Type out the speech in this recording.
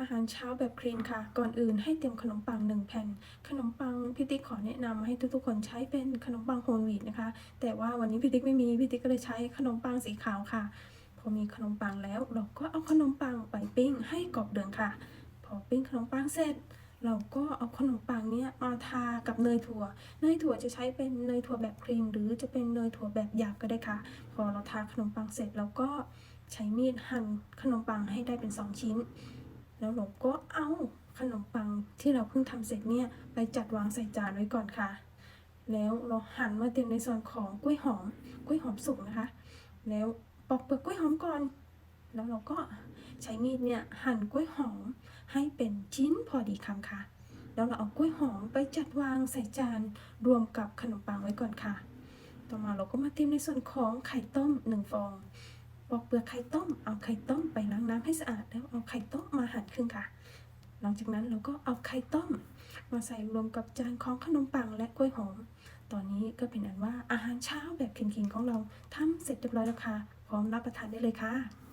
อาหารเช้าแบบคลีนค่ะ ก่อนอื่นให้เตรียมขนมปังหนึ่งแผ่น ขนมปังพี่ติ๊กขอแนะนำให้ทุกๆคนใช้เป็นขนมปังโฮลวีตนะคะ แต่ว่าวันนี้พี่ติ๊กไม่มีพี่ติ๊กก็เลยใช้ขนมปังสีขาวค่ะ พอมีขนมปังแล้ว เราก็เอาขนมปังไปปิ้งให้กรอบเหลืองค่ะ พอปิ้งขนมปังเสร็จ เราก็เอาขนมปังเนี้ยมาทากับเนยถั่ว เนยถั่วจะใช้เป็นเนยถั่วแบบครีม หรือจะเป็นเนยถั่วแบบหยาบก็ได้ค่ะ พอเราทาขนมปังเสร็จเราก็ใช้มีดหั่นขนมปังให้ได้เป็นสองชิ้น แล้วเราก็เอาขนมปังที่เราเพิ่งทำเสร็จเนี่ยไปจัดวางใส่จานไว้ก่อนค่ะ แล้วเราหั่นมาเตรียมในส่วนของกล้วยหอม กล้วยหอมสุกนะคะ แล้วปอกเปลือกกล้วยหอมก่อน แล้วเราก็ใช้มีดเนี่ยหั่นกล้วยหอมให้เป็นชิ้นพอดีคำค่ะ แล้วเราเอากล้วยหอมไปจัดวางใส่จานรวมกับขนมปังไว้ก่อนค่ะ ต่อมาเราก็มาเตรียมในส่วนของไข่ต้มหนึ่งฟอง ปอกเปลือกไข่ต้ม เอาไข่ต้มไปล้างางให้สะอาดแล้วเอาไข่ต้มมาหั่นครึ่งค่ะ หลังจากนั้นเราก็เอาไข่ต้ม มาใส่รวมกับจานของขนมปังและกล้วยหอม ตอนนี้ก็เป็นอันว่าอาหารเช้าแบบคินๆของเราทำเสร็จเรียบร้อยแล้วค่ะ พร้อมรับประทานได้เลยค่ะ